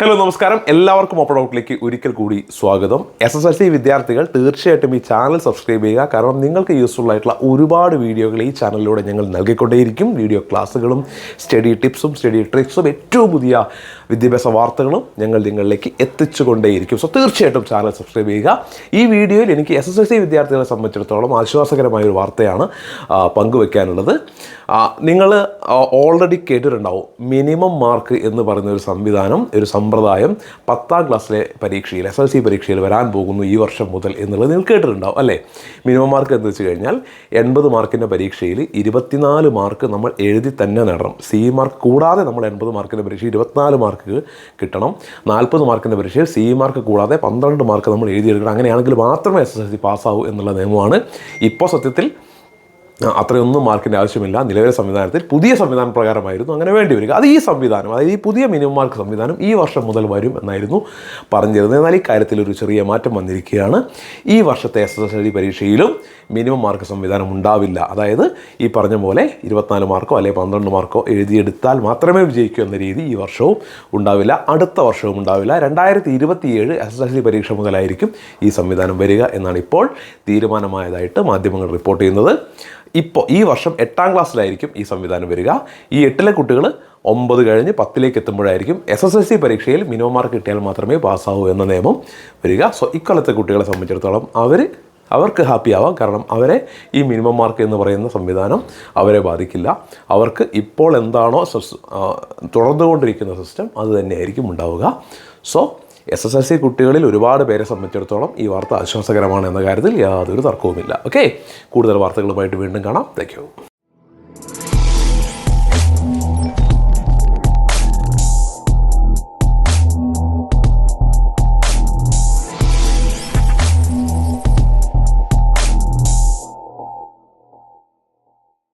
Hello നമസ്കാരം. എല്ലാവർക്കും open ഔട്ടിലേക്ക് ഒരിക്കൽ കൂടി സ്വാഗതം. എസ് എസ് എൽ സി വിദ്യാർത്ഥികൾ തീർച്ചയായിട്ടും ഈ ചാനൽ സബ്സ്ക്രൈബ് ചെയ്യുക. കാരണം നിങ്ങൾക്ക് യൂസ്ഫുൾ ആയിട്ടുള്ള ഒരുപാട് വീഡിയോകൾ ഈ ചാനലിലൂടെ ഞങ്ങൾ നൽകിക്കൊണ്ടേയിരിക്കും. വീഡിയോ ക്ലാസ്സുകളും സ്റ്റഡി ടിപ്സും സ്റ്റഡി ട്രിക്സും ഏറ്റവും പുതിയ വിദ്യാഭ്യാസ വാർത്തകളും ഞങ്ങൾ നിങ്ങളിലേക്ക് എത്തിച്ചുകൊണ്ടേയിരിക്കും. സോ തീർച്ചയായിട്ടും ചാനൽ സബ്സ്ക്രൈബ് ചെയ്യുക. ഈ വീഡിയോയിൽ എനിക്ക് എസ് എസ് എൽ സി വിദ്യാർത്ഥികളെ സംബന്ധിച്ചിടത്തോളം ആശ്വാസകരമായ ഒരു വാർത്തയാണ് പങ്കുവെക്കാനുള്ളത്. നിങ്ങൾ ഓൾറെഡി കേട്ടിട്ടുണ്ടാവും. മിനിമം മാർക്ക് എന്ന് പറയുന്ന ഒരു സംവിധാനം ഒരു സമ്പ്രദായം പത്താം ക്ലാസ്സിലെ പരീക്ഷയിൽ എസ് എൽ സി പരീക്ഷയിൽ വരാൻ പോകുന്നു ഈ വർഷം മുതൽ എന്നുള്ളത് നിങ്ങൾ കേട്ടിട്ടുണ്ടാവും അല്ലേ? മിനിമം മാർക്ക് എന്ന് വെച്ച് കഴിഞ്ഞാൽ എൺപത് മാർക്കിന്റെ പരീക്ഷയിൽ ഇരുപത്തിനാല് മാർക്ക് നമ്മൾ എഴുതി തന്നെ നേടണം. സി മാർക്ക് കൂടാതെ നമ്മൾ എൺപത് മാർക്കിന്റെ പരീക്ഷ ഇരുപത്തിനാല് മാർക്ക് കിട്ടണം. നാൽപ്പത് മാർക്കിന്റെ പരീക്ഷയിൽ സി മാർക്ക് കൂടാതെ പന്ത്രണ്ട് മാർക്ക് നമ്മൾ എഴുതിയെടുക്കണം. അങ്ങനെയാണെങ്കിൽ മാത്രമേ എസ് എസ് എൽ സി പാസ്സാവൂ എന്നുള്ള നിയമമാണ്. ഇപ്പോൾ സത്യത്തിൽ അത്രയൊന്നും മാർക്കിന്റെ ആവശ്യമില്ല. നിലവിലെ സംവിധാനത്തിൽ പുതിയ സംവിധാന പ്രകാരമായിരുന്നു അങ്ങനെ വേണ്ടി വരിക. അത് ഈ സംവിധാനം അതായത് ഈ പുതിയ മിനിമം മാർക്ക് സംവിധാനം ഈ വർഷം മുതൽ വരും എന്നായിരുന്നു പറഞ്ഞിരുന്നത്. എന്നാൽ ഈ കാര്യത്തിൽ ഒരു ചെറിയ മാറ്റം വന്നിരിക്കുകയാണ്. ഈ വർഷത്തെ എസ് എസ് എൽ പരീക്ഷയിലും മിനിമം മാർക്ക് സംവിധാനം ഉണ്ടാവില്ല. അതായത് ഈ പറഞ്ഞ പോലെ ഇരുപത്തിനാല് മാർക്കോ അല്ലെങ്കിൽ പന്ത്രണ്ട് മാർക്കോ എഴുതിയെടുത്താൽ മാത്രമേ വിജയിക്കൂ എന്ന രീതി ഈ വർഷവും ഉണ്ടാവില്ല. അടുത്ത വർഷവും ഉണ്ടാവില്ല. രണ്ടായിരത്തി ഇരുപത്തിയേഴ് എസ് എസ് എൽ സി പരീക്ഷ മുതലായിരിക്കും ഈ സംവിധാനം വരിക എന്നാണ് ഇപ്പോൾ തീരുമാനമായതായിട്ട് മാധ്യമങ്ങൾ റിപ്പോർട്ട് ചെയ്യുന്നത്. ഇപ്പോൾ ഈ വർഷം എട്ടാം ക്ലാസ്സിലായിരിക്കും ഈ സംവിധാനം വരിക. ഈ എട്ടിലെ കുട്ടികൾ ഒമ്പത് കഴിഞ്ഞ് പത്തിലേക്ക് എത്തുമ്പോഴായിരിക്കും എസ് എസ് എൽ സി പരീക്ഷയിൽ മിനിമം മാർക്ക് കിട്ടിയാൽ മാത്രമേ പാസ്സാവൂ എന്ന നിയമം വരിക. സോ ഇക്കൊല്ലത്തെ കുട്ടികളെ സംബന്ധിച്ചിടത്തോളം അവർ അവർക്ക് ഹാപ്പി ആവാം. കാരണം അവരെ ഈ മിനിമം മാർക്ക് എന്ന് പറയുന്ന സംവിധാനം അവരെ ബാധിക്കില്ല. അവർക്ക് ഇപ്പോൾ എന്താണോ തുടർന്നുകൊണ്ടിരിക്കുന്ന സിസ്റ്റം അത് തന്നെയായിരിക്കും ഉണ്ടാവുക. So S S L C കുട്ടികളിൽ ഒരുപാട് പേരെ സംബന്ധിച്ചിടത്തോളം ഈ വാർത്ത ആശ്വാസകരമാണ് എന്ന കാര്യത്തിൽ യാതൊരു തർക്കവുമില്ല. ഓക്കെ കൂടുതൽ വാർത്തകളുമായിട്ട് വീണ്ടും കാണാം. താങ്ക്